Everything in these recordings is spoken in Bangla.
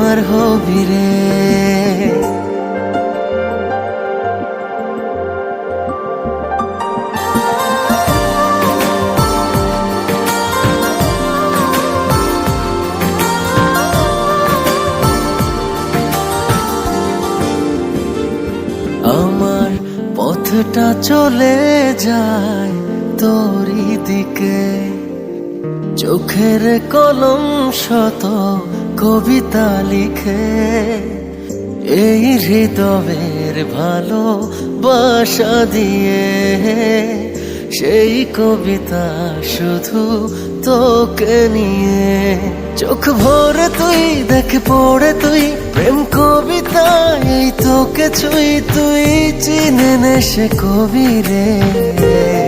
আমার হবি রে। আমার পথটা চলে যায় তোরই দিকে। চোখের কলম শত কবিতা লিখে এই হৃদয়ের ভালো বাসা দিয়ে সেই কবিতা শুধু তোকে নিয়ে। চোখ ভরে তুই, দেখ পড়ে তুই, প্রেম কবিতা এই তোকে ছুই, তুই চিনে সে কবি রে।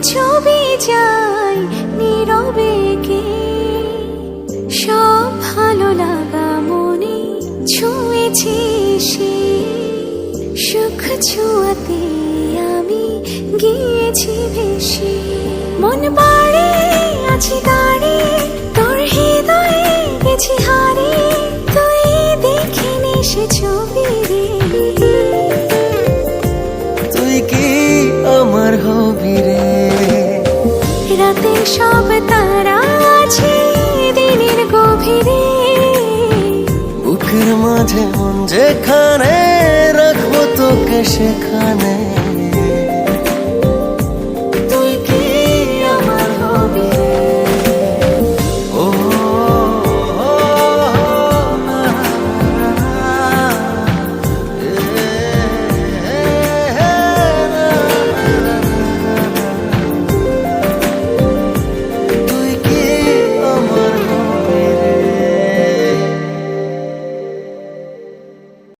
ছবি যায় নীরবে কে? সব ভালো লাগা মনে ছুঁয়েছে সে। সুখ ছুঁয়াতে আমি গিয়েছি বেশি মন বাড়ি আছি দাঁড়িয়ে মাঝে মন যেখানে রাখব তোকে সেখানে।